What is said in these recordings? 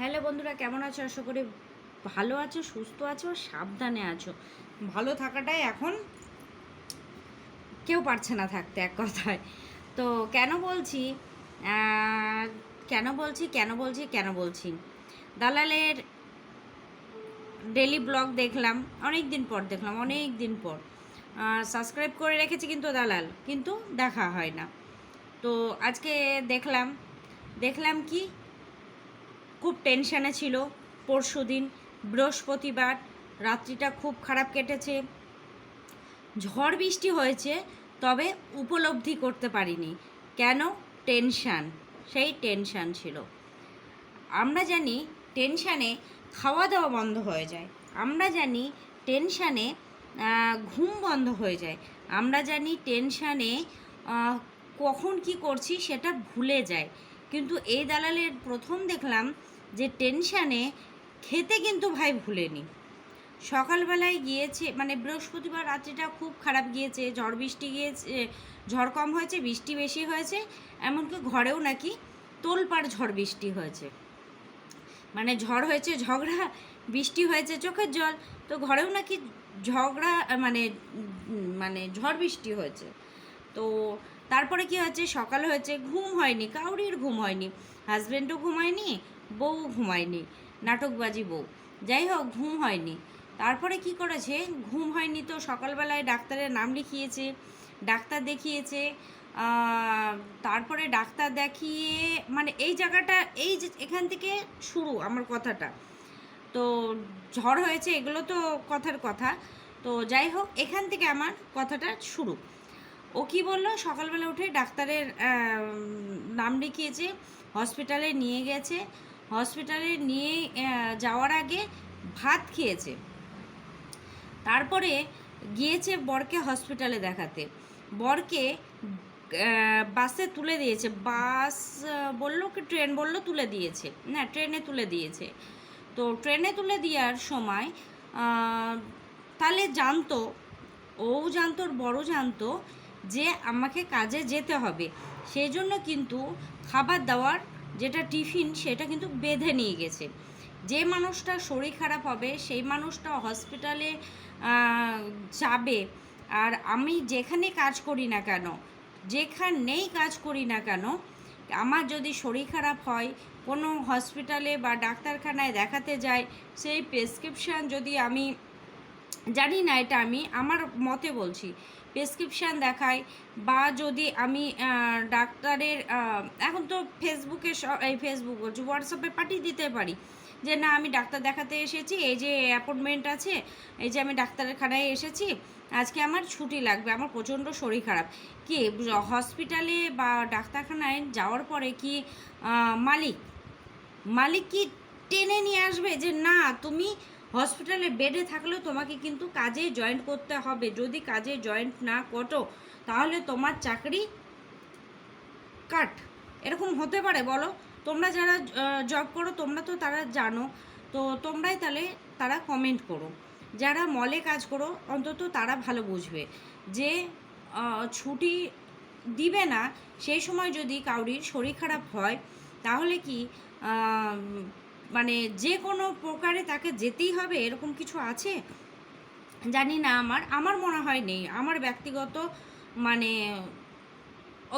Hello বন্ধুরা, কেমন আছো? আশা করি ভালো আছো, সুস্থ আছো, সাবধানে আছো। ভালো থাকাটাই এখন কেউ পারছে না থাকতে এক কথায়। তো কেন বলছি? কেন বলছি কেন বলছি কেন বলছি? দালালের ডেলি ব্লগ দেখলাম অনেক দিন পর দেখলাম অনেক দিন পর সাবস্ক্রাইব করে রেখেছি কিন্তু দালাল, কিন্তু দেখা হয় না। তো আজকে দেখলাম দেখলাম কি? খুব টেনশানে ছিল। পরশু দিন বৃহস্পতিবার রাত্রিটা খুব খারাপ কেটেছে। ঝড় বৃষ্টি হয়েছে, তবে উপলব্ধি করতে পারিনি। কেন? টেনশান, সেই টেনশান ছিল। আমরা জানি টেনশানে খাওয়া দাওয়া বন্ধ হয়ে যায়। আমরা জানি টেনশানে ঘুম বন্ধ হয়ে যায়। আমরা জানি টেনশানে কখন কি করছি সেটা ভুলে যায়। কিন্তু এই দালালের প্রথম দেখলাম যে টেনশানে খেতে কিন্তু ভাই ভুলেনি। সকালবেলায় গিয়েছে মানে বৃহস্পতিবার রাত্রিটা খুব খারাপ গিয়েছে, ঝড় বৃষ্টি গিয়েছে, ঝড় কম হয়েছে, বৃষ্টি বেশি হয়েছে, এমনকি ঘরেও নাকি তোলপাড় ঝড় বৃষ্টি হয়েছে। মানে ঝড় হয়েছে, ঝগড়া, বৃষ্টি হয়েছে চোখের জল, তো ঘরেও নাকি ঝগড়া মানে মানে ঝড় বৃষ্টি হয়েছে। তো তারপরে কি হয়েছে? সকাল হয়েছে, ঘুম হয়নি, কাউরির ঘুম হয়নি হাজব্যান্ডও ঘুমায়নি বউ ঘুমায়নি, নাটকবাজি বউ। যাই হোক, ঘুম হয়নি। তারপরে কি করেছে? ঘুম হয়নি তো সকালবেলায় ডাক্তারের নাম লিখিয়েছে, ডাক্তার দেখিয়েছে তারপরে ডাক্তার দেখিয়ে মানে এই জায়গাটা, এই যে এখান থেকে শুরু আমার কথাটা। তো ঝড় হয়েছে, এগুলো তো কথার কথা। তো যাই হোক, এখান থেকে আমার কথাটা শুরু। ও কি বলল? সকালবেলা উঠে ডাক্তারের নাম লিখিয়েছে, হসপিটালে নিয়ে গেছে। হসপিটালে নিয়ে যাওয়ার আগে ভাত খেয়েছে। তারপরে গিয়েছে বরকে হসপিটালে দেখাতে। বরকে বাসে তুলে দিয়েছে। বাস বলল কি, ট্রেন বলল তুলে দিয়েছে। না, ট্রেনে তুলে দিয়েছে। তো ট্রেনে তুলে দেওয়ার সময় তাহলে জানতো ও জানতো বড় জানতো যে আমাকে কাজে যেতে হবে। সেই জন্য কিন্তু খাবার দাবার যেটা টিফিন সেটা কিন্তু বেঁধে নিয়ে গেছে। যে মানুষটা শরীর খারাপ হবে, সেই মানুষটা হসপিটালে যাবে। আর আমি যেখানে কাজ করি না কেন, যেখানেই কাজ করি না কেন, আমার যদি শরীর খারাপ হয়, কোনো হসপিটালে বা ডাক্তারখানায় দেখাতে যাই সেই প্রেসক্রিপশান যদি আমি, জানি না এটা আমি, আমার মতে বলছি। প্রেসক্রিপশান দেখাই বা যদি আমি ডাক্তারের এখন তো ফেসবুকে এই ফেসবুক বলছি হোয়াটসঅ্যাপে পাঠিয়ে দিতে পারি। যে না, আমি ডাক্তার দেখাতে এসেছি, এই যে অ্যাপয়েন্টমেন্ট আছে, এই যে আমি ডাক্তারের খানায় এসেছি, আজকে আমার ছুটি লাগবে, আমার প্রচণ্ড শরীর খারাপ। কি হসপিটালে বা ডাক্তারখানায় যাওয়ার পরে কি মালিক মালিক কি টেনে নিয়ে আসবে যে না, তুমি হসপিটালে বেডে থাকলেও তোমাকে কিন্তু কাজে জয়েন্ট করতে হবে। যদি কাজে জয়েন্ট না করো, তাহলে তোমার চাকরি কাট। এরকম হতে পারে, বলো? তোমরা যারা জব করো, তোমরা তো তারা জানো। তো তোমরাই তাহলে তারা কমেন্ট করো। যারা মলে কাজ করো, অন্তত তারা ভালো বুঝবে যে ছুটি দিবে না, সেই সময় যদি কাউরির শরীর খারাপ হয়, তাহলে কি মানে যে কোনো প্রকারে তাকে যেতেই হবে, এরকম কিছু আছে? জানি না আমার আমার মনে হয় নেই। আমার ব্যক্তিগত মানে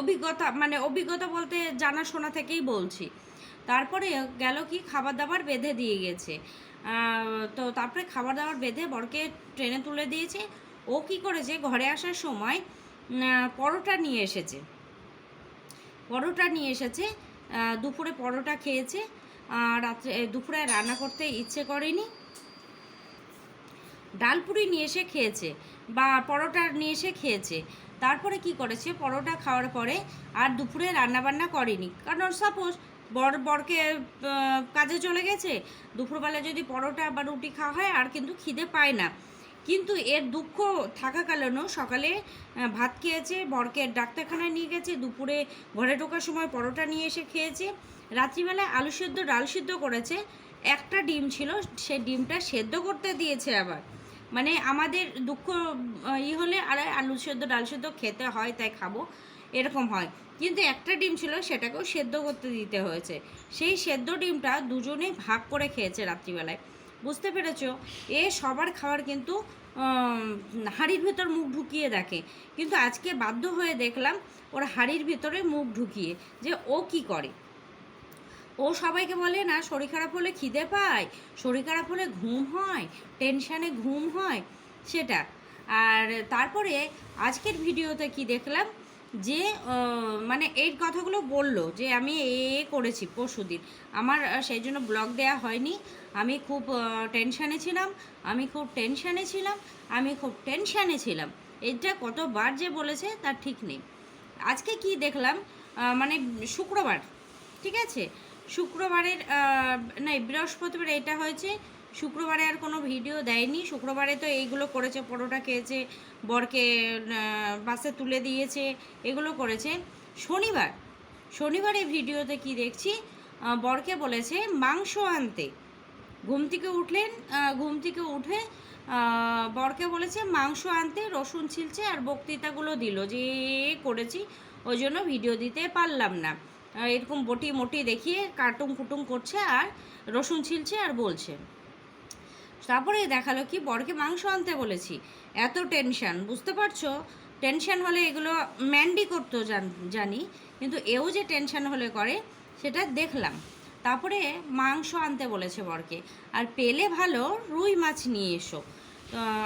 অভিজ্ঞতা মানে অভিজ্ঞতা বলতে জানাশোনা থেকেই বলছি। তারপরে গেল কি খাবার দাবার বেঁধে দিয়ে গেছে। তো তারপরে খাবার দাবার বেঁধে বরকে ট্রেনে তুলে দিয়েছে। ও কি করেছে, ঘরে আসার সময় পরোটা নিয়ে এসেছে। পরোটা নিয়ে এসেছে দুপুরে পরোটা খেয়েছে। রাত্রে দুপুরে রান্না করতে ইচ্ছে করেনি। ডাল পুরি নিয়ে এসে খেয়েছে বা পরোটা নিয়ে এসে খেয়েছে। তারপরে কি করেছে? পরোটা খাওয়ার পরে আর দুপুরে রান্না বান্না করেনি। কারণ সাপোজ বর, বরকে কাজে চলে গেছে, দুপুরবেলা যদি পরোটা বা রুটি খাওয়া হয়, আর কিন্তু খিদে পায় না। কিন্তু এর দুঃখ থাকাকালীনও সকালে ভাত খেয়েছে, বরকে ডাক্তারখানায় নিয়ে গেছে, দুপুরে ঘরে ঢোকার সময় পরোটা নিয়ে এসে খেয়েছে। রাত্রিবেলায় আলু সেদ্ধ, ডাল সিদ্ধ করেছে। একটা ডিম ছিল, সে ডিমটা সেদ্ধ করতে দিয়েছে আবার। মানে আমাদের দুঃখ, ই হলে আরে আলু সেদ্ধ, ডাল সেদ্ধ খেতে হয়, তাই খাব, এরকম হয়। কিন্তু একটা ডিম ছিল, সেটাকেও সেদ্ধ করতে দিতে হয়েছে। সেই সেদ্ধ ডিমটা দুজনেই ভাগ করে খেয়েছে রাত্রিবেলায়। বুঝতে পেরেছ? এ সবার খাবার কিন্তু হাঁড়ির ভেতর মুখ ঢুকিয়ে দেখে। কিন্তু আজকে বাধ্য হয়ে দেখলাম, ওর হাঁড়ির ভেতরে মুখ ঢুকিয়ে, যে ও কি করে। ও সবাইকে বলে, না, শরীর খারাপ হলে খিদে পায়, শরীর খারাপ হলে ঘুম হয় টেনশানে ঘুম হয়। সেটা। আর তারপরে আজকের ভিডিওতে কি দেখলাম? যে মানে এই কথাগুলো বলল যে, আমি এ করেছি পরশুদিন। আমার সেই জন্য ব্লগ দেওয়া হয়নি। আমি খুব টেনশানে ছিলাম, আমি খুব টেনশানে ছিলাম, আমি খুব টেনশানে ছিলাম। এটা কতবার যে বলেছে, তার ঠিক নেই। আজকে কি দেখলাম? মানে শুক্রবার, ঠিক আছে? শুক্রবারের না বৃহস্পতিবার এটা হয়েছে। শুক্রবারে আর কোনো ভিডিও দেয়নি। শুক্রবারে তো এইগুলো করেছে, পরোটা খেয়েছে, বরকে বাসে তুলে দিয়েছে, এগুলো করেছে। শনিবার শনিবার ভিডিওতে কি দেখছি? বরকে বলেছে, মাংস আনতে। ঘুম থেকে উঠলেন ঘুম থেকে উঠে বরকে বলেছে, মাংস আনতে, রসুন ছিলছে আর বক্তৃতাগুলো দিল। যে করেছি, ওই জন্য ভিডিও দিতে পারলাম না। এরকম বটি মটি দেখিয়ে কার্টুন কুটুম করছে আর রসুন ছিলছে আর বলছে। তারপরে দেখাল কি, বরকে মাংস আনতে বলেছি। এত টেনশন, বুঝতে পারছ? টেনশন হলে এগুলো ম্যান্ডি করতো জান- জানি, কিন্তু এও যে টেনশন হলে করে, সেটা দেখলাম। তারপরে মাংস আনতে বলেছে বরকে। আর পেলে ভালো রুই মাছ নিয়ে এসো।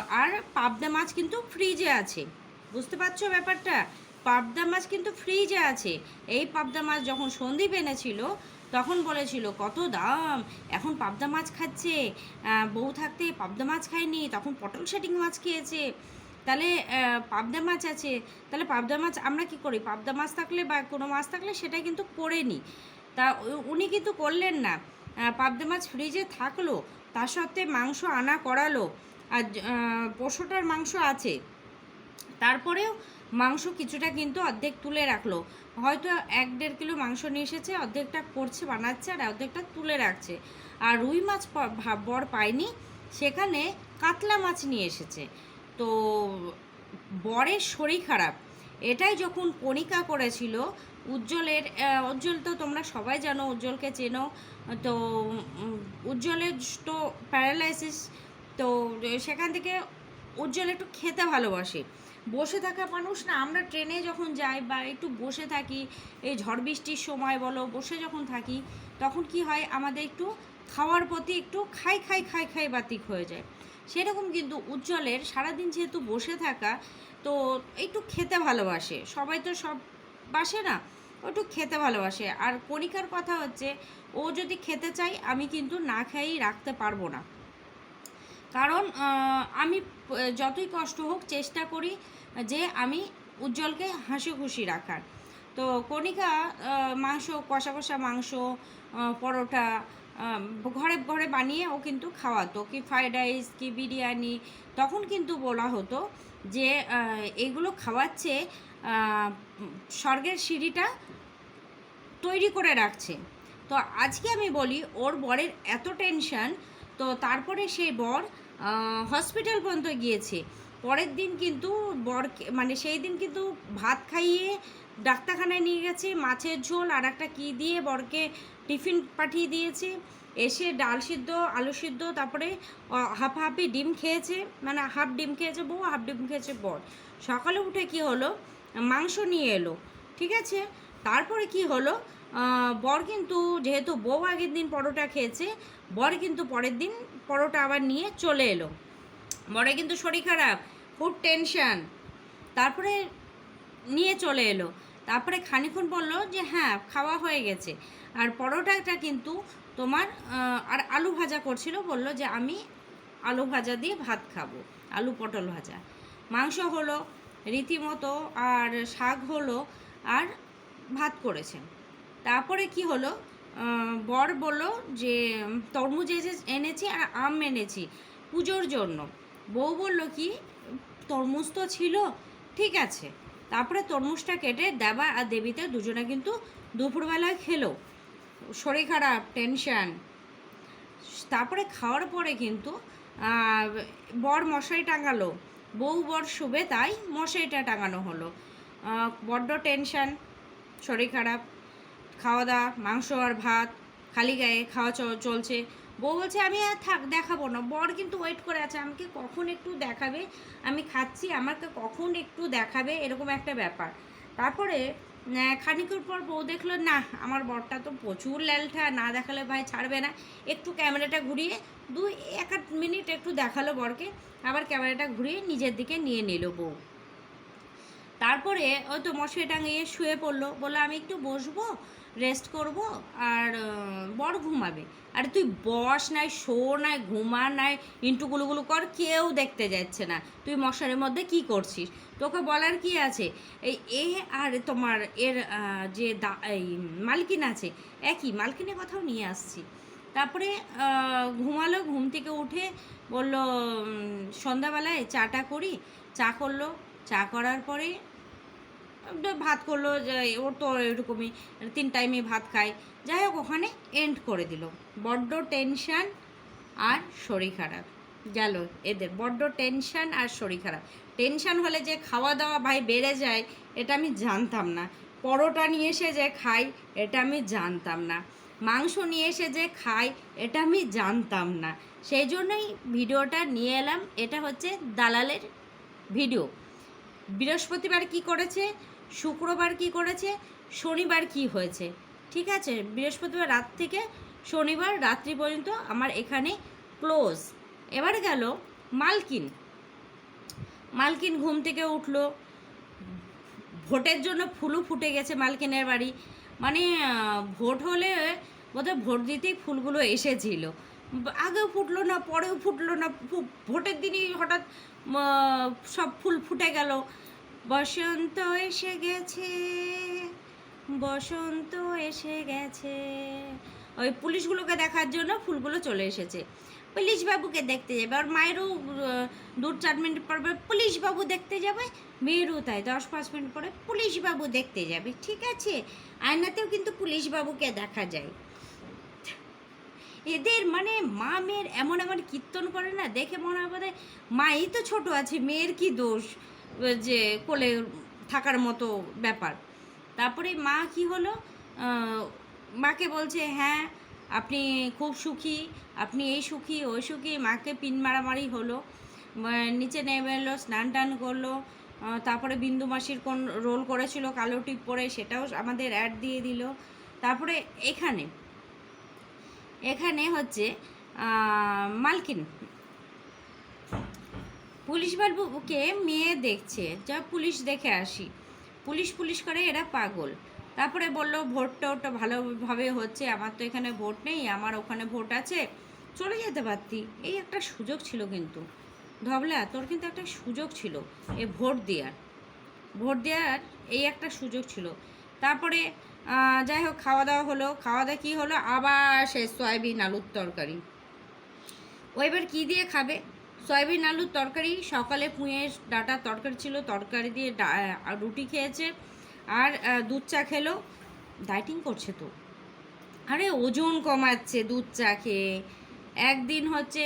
আর পাবদা মাছ কিন্তু ফ্রিজে আছে। বুঝতে পারছ ব্যাপারটা? পাবদা মাছ কিন্তু ফ্রিজে আছে। এই পাবদা মাছ যখন সন্দীপ এনেছিল, তখন বলেছিল, কত দাম? এখন পাবদা মাছ খাচ্ছে। বউ থাকতে পাবদা মাছ খায়নি, তখন পটল সেটিং মাছ খেয়েছে। তাহলে পাবদা মাছ আছে। তাহলে পাবদা মাছ আমরা কি করি? পাবদা মাছ থাকলে বা কোনো মাছ থাকলে সেটা কিন্তু করে নিই তা উনি কিন্তু করলেন না। পাবদা মাছ ফ্রিজে থাকল তার সত্ত্বে মাংস আনা করালো। আর পশুটার মাংস আছে। তারপরেও মাংস কিছুটা কিন্তু অর্ধেক তুলে রাখল। হয়তো এক দেড় কিলো মাংস নিয়ে এসেছে, অর্ধেকটা করছে, বানাচ্ছে আর অর্ধেকটা তুলে রাখছে। আর রুই মাছ বর পায়নি, সেখানে কাতলা মাছ নিয়ে এসেছে। তো বরের শরীর খারাপ। এটাই যখন কণিকা করেছিল, উজ্জ্বলের উজ্জ্বল তো তোমরা সবাই জানো, উজ্জ্বলকে চেনো, তো উজ্জ্বলের তো প্যারালাইসিস তো, সেখান থেকে উজ্জ্বল একটু খেতে ভালোবাসে। বসে থাকা মানুষ না, আমরা ট্রেনে যখন যাই বা একটু বসে থাকি, এই ঝড় বৃষ্টির সময় বলো, বসে যখন থাকি, তখন কি হয়, আমাদের একটু খাওয়ার প্রতি একটু খাই খাই খাই খাই বাতিক হয়ে যায়। সেরকম কিন্তু উজ্জ্বলের সারাদিন যেহেতু বসে থাকা, তো একটু খেতে ভালোবাসে। সবাই তো সব বাসে না, একটু খেতে ভালোবাসে। আর কণিকার কথা হচ্ছে, ও যদি খেতে চাই আমি কিন্তু না খেয়েই রাখতে পারব না। কারণ আমি যতই কষ্ট হোক চেষ্টা করি যে আমি উজ্জ্বলকে হাসি খুশি রাখার। তো কণিকা মাংস, কষা কষা মাংস পরোটা ঘরে ঘরে বানিয়ে ও কিন্তু খাওয়াতো, কি ফ্রাইড রাইস, কি বিরিয়ানি, তখন কিন্তু বলা হতো যে এগুলো খাওয়াচ্ছে স্বর্গের সিঁড়িটা তৈরি করে রাখছে। তো আজকে আমি বলি, ওর বরের এত টেনশন, তো তারপরে সেই বর হসপিটাল পর্যন্ত গিয়েছে। পরের দিন কিন্তু বরকে মানে সেই দিন কিন্তু ভাত খাইয়ে ডাক্তারখানায় নিয়ে গেছে, মাছের ঝোল আর একটা কী দিয়ে বরকে টিফিন পাঠিয়ে দিয়েছে। এসে ডাল সিদ্ধ, আলু সিদ্ধ, তারপরে হাফ হাফি ডিম খেয়েছে। মানে হাফ ডিম খেয়েছে বউ হাফ ডিম খেয়েছে বর। সকালে উঠে কি হলো? মাংস নিয়ে এলো, ঠিক আছে? তারপরে কি হলো? বর কিন্তু যেহেতু বউ আগের দিন পরোটা খেয়েছে, বর কিন্তু পরের দিন পরোটা আবার নিয়ে চলে এলো। বরে কিন্তু শরীর খারাপ, খুব টেনশন তারপরে নিয়ে চলে এলো। তারপরে খানিক্ষণ বলল যে হ্যাঁ খাওয়া হয়ে গেছে। আর পরোটাটা কিন্তু তোমার আর আলু ভাজা করছিল, বলল যে, আমি আলু ভাজা দিয়ে ভাত খাব, আলু পটল ভাজা। মাংস হলো, রীতিমতো, আর শাক হলো, আর ভাত করেছে। তারপরে কি হলো? বর বলল যে তরমুজ এনেছি আর আম এনেছি পুজোর জন্য। বউ বলল, কি? তরমুজ তো ছিল, ঠিক আছে। তারপরে তরমুজটা কেটে দেবা আর দেবীতে দুজনে কিন্তু দুপুরবেলায় খেলো। শরীর খারাপ টেনশন তারপরে খাওয়ার পরে কিন্তু বর মশারি টাঙালো। বউ বর শুবে, তাই মশারিটা টাঙানো হলো। বড্ড টেনশান শরীর খারাপ। খাওয়া দাওয়া মাংস আর ভাত, খালি গায়ে খাওয়া চলছে। বউ বলছে, আমি আর থাক, দেখাবো না। বর কিন্তু ওয়েট করে আছে, আমাকে কখন একটু দেখাবে? আমি খাচ্ছি, আমাকে কখন একটু দেখাবে? এরকম একটা ব্যাপার। তারপরে খানিকের পর বউ দেখল, না, আমার বরটা তো প্রচুর ল্যালঠা, না দেখালে ভাই ছাড়বে না। একটু ক্যামেরাটা ঘুরিয়ে দুই এক আধ মিনিট একটু দেখাল বরকে, আবার ক্যামেরাটা ঘুরিয়ে নিজের দিকে নিয়ে নিল বউ। তারপরে ওই তো মশারি টাঙিয়ে শুয়ে পড়ল। বলল, আমি একটু বসবো? রেস্ট করব আর বর ঘুমাবে। আর তুই বস নাই, শো নাই, ঘুমা নাই, ইন্টু গুলুগুলু কর, কেউ দেখতে যাচ্ছে না। তুই মশারির মধ্যে কি করছিস? তোকে বলার কি আছে? এই এ আর তোমার এর যে দা, এই মালকিন আছে, একই, মালকিনের কথাও নিয়ে আসছি। তারপরে ঘুমালো, ঘুম থেকে উঠে বলল সন্ধ্যাবেলায় চাটা করি। চা করল, চা করার পরে ভাত করল যে ওর তো এরকমই তিন টাইমে ভাত খায়। যাই হোক, ওখানে এন্ড করে দিল। বড্ড টেনশান আর শরীর খারাপ। গেল এদের, বড্ড টেনশান আর শরীর খারাপ। টেনশান হলে যে খাওয়া দাওয়া ভাই বেড়ে যায়, এটা আমি জানতাম না। পরোটা নিয়ে এসে যে খাই, এটা আমি জানতাম না। মাংস নিয়ে এসে যে খাই, এটা আমি জানতাম না। সেই জন্যই ভিডিওটা নিয়ে এলাম। এটা হচ্ছে দালালের ভিডিও। বৃহস্পতিবার কি করেছে? শুক্রবার কি করেছে? শনিবার কি হয়েছে? ঠিক আছে? বৃহস্পতিবার রাত থেকে শনিবার রাত্রি পর্যন্ত আমার এখানে ক্লোজ। এবার গেল মালকিন। মালকিন ঘুম থেকে উঠল। ভোটের জন্য ফুলও ফুটে গেছে মালকিনের বাড়ি। মানে ভোট হলে বোধহয় ভোট দিতেই ফুলগুলো এসেছিল। আগেও ফুটলো না, পরেও ফুটলো না। ভোটের দিনই হঠাৎ সব ফুল ফুটে গেল। বসন্ত এসে গেছে, বসন্ত এসে গেছে। ওই পুলিশগুলোকে দেখার জন্য ফুলগুলো চলে এসেছে। পুলিশ বাবুকে দেখতে যাবে, আর মায়েরও দু চার মিনিট পর পর পুলিশ বাবু দেখতে যাবে, মেয়েরও তাই, দশ পাঁচ মিনিট পরে পুলিশ বাবু দেখতে যাবে, ঠিক আছে? আয়নাতেও কিন্তু পুলিশ বাবুকে দেখা যায়। এদের মানে মা মেয়ের এমন এমন কীর্তন করে না, দেখে মনে হয় মাই তো ছোট আছে, মেয়ের কি দোষ? যে কোলে থাকার মতো ব্যাপার। তারপরে মা কি হলো? মাকে বলছে হ্যাঁ আপনি খুব সুখী, আপনি এই সুখী, ওই সুখী। মাকে পিন মারামারি হলো। নিচে নেমে এলো, স্নান টান করল। তারপরে বিন্দু মাসির কোন রোল করেছিল, কালো টিপ পরে, সেটাও আমাদের অ্যাড দিয়ে দিল। তারপরে এখানে এখানে হচ্ছে মালকিন। পুলিশ বাবুকে মেয়ে দেখছে। যা পুলিশ দেখে আসি। পুলিশ পুলিশ করে এরা পাগল। তারপরে বলল ভোটটা ওটা ভালোভাবে হচ্ছে, আমার তো এখানে ভোট নেই, আমার ওখানে ভোট আছে, চলে যেতে পারতি। এই একটা সুযোগ ছিল কিন্তু। ধবলা, তোর কিন্তু একটা সুযোগ ছিল এ ভোট দেওয়ার ভোট দেওয়ার এই একটা সুযোগ ছিল। তারপরে যাই হোক, খাওয়া দাওয়া হলো। খাওয়া দাওয়া কী হলো? আবার সে সয়াবিন, আলুর তরকারি। ও এবার কী দিয়ে খাবে? সয়াবিন আলুর তরকারি, সকালে পুঁয়ে ডাটার তরকারি ছিল, তরকারি দিয়ে রুটি খেয়েছে আর দুধ চা খেলো। ডাইটিং করছে তো। আরে, ওজন কমাচ্ছে দুধ চা খেয়ে। একদিন হচ্ছে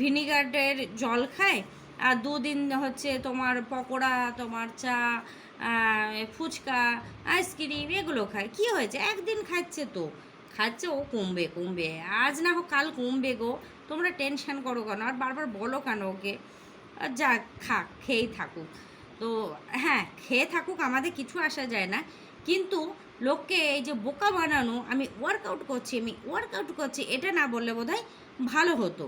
ভিনিগারের জল খায় আর দুদিন হচ্ছে তোমার পকোড়া, তোমার চা ফুচকা, আইসক্রিম এগুলো খায়। কি হয়েছে? একদিন খাচ্ছে তো। খাচ্ছে ও কমবে কমবে। আজ না হোক কাল কমবে গো। তোমরা টেনশান করো কেন? আর বারবার বলো কেন ওকে? যা খাক, খেয়েই থাকুক। তো হ্যাঁ খেয়ে থাকুক আমাদের কিছু আসা যায় না। কিন্তু লোককে এই যে বোকা বানানো, আমি ওয়ার্কআউট করছি, আমি ওয়ার্কআউট করছি, এটা না বললে বোধহয় ভালো হতো।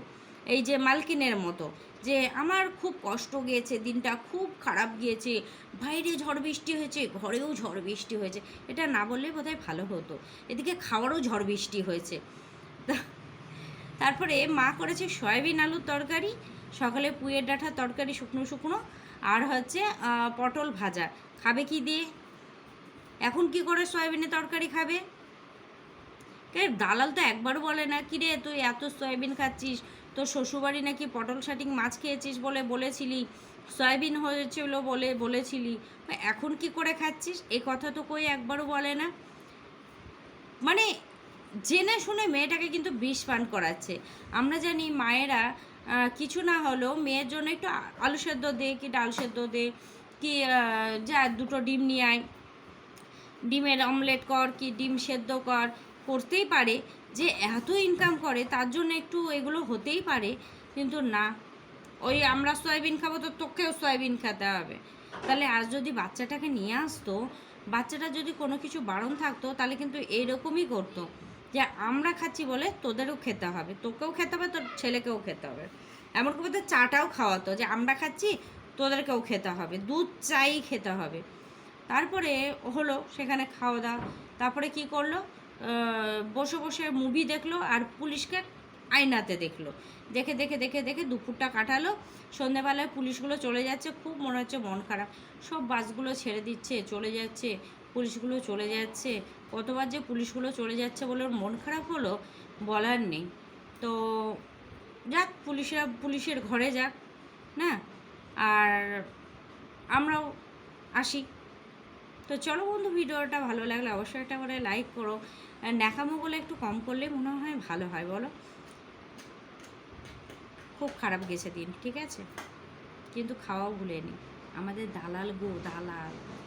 এই যে মালকিনের মতো, যে আমার খুব কষ্ট গিয়েছে, দিনটা খুব খারাপ গিয়েছে, বাইরে ঝড় বৃষ্টি হয়েছে, ঘরেও ঝড় বৃষ্টি হয়েছে, এটা না বললে বোধহয় ভালো হতো। এদিকে খাওয়ারও ঝড় বৃষ্টি হয়েছে। তারপরে মা করেছে সয়াবিন আলুর তরকারি, সকালে পুয়ের ডাঁটা তরকারি শুকনো শুকনো, আর হচ্ছে পটল ভাজা। খাবে কি দিয়ে? এখন কি করে সয়াবিনের তরকারি খাবে? দালাল তো একবারও বলে না কি রে তুই এত সয়াবিন খাচ্ছিস? তোর শ্বশুরবাড়ি নাকি পটল শাটিং মাছ খেয়েছিস বলে বলেছিলি? সয়াবিন হয়েছিল বলে বলেছিলি? এখন কি করে খাচ্ছিস? এই কথা তো কই একবারও বলে না। মানে জেনে শুনে মেয়েটাকে কিন্তু বিষ পান করাচ্ছে। আমরা জানি মায়েরা কিছু না হলেও মেয়ের জন্য একটু আলু সেদ্ধ দে কি ডাল সেদ্ধ দে কি যা দুটো ডিম নিয়ে আয়। ডিমের অমলেট কর কি, ডিম সেদ্ধ কর, করতেই পারে। যে এত ইনকাম করে তার জন্য একটু এগুলো হতেই পারে, কিন্তু না। ওই আমরা সয়াবিন খাব তো তোকেও সয়াবিন খেতে হবে। তাহলে আর যদি বাচ্চাটাকে নিয়ে আসতো, বাচ্চাটা যদি কোনো কিছু বারণ থাকতো, তাহলে কিন্তু এরকমই করতো। যে আমরা খাচ্ছি বলে তোদেরও খেতে হবে, তোকেও খেতে হবে, তোর ছেলেকেও খেতে হবে। এমন করে তো চাটাও খাওয়াতো যে আমরা খাচ্ছি, তোদেরকেও খেতে হবে, দুধ চাই খেতে হবে। তারপরে হলো সেখানে খাওয়া দাওয়া, তারপরে কি করল? বসে বসে মুভি দেখল আর পুলিশকে আয়নাতে দেখল। দেখে দেখে দেখে দেখে দুপুরটা কাটালো সন্ধেবেলায় পুলিশগুলো চলে যাচ্ছে, খুব মনে হচ্ছে মন খারাপ। সব বাসগুলো ছেড়ে দিচ্ছে, চলে যাচ্ছে পুলিশগুলো চলে যাচ্ছে। কতবার যে পুলিশগুলো চলে যাচ্ছে বলে ওর মন খারাপ হলো, বলার নেই। তো যাক, পুলিশরা, পুলিশের ঘরে যাক, না? আর আমরাও আসি। তো চলো বন্ধু, ভিডিওটা ভালো লাগলে অবশ্যই একটা করে লাইক করো। ন্যাকামোগুলো একটু কম করলে মনে হয় ভালো হয়, বলো? খুব খারাপ গেছে দিন, ঠিক আছে? কিন্তু খাওয়াও ভুলেনি। আমাদের দালাল গো, দালাল।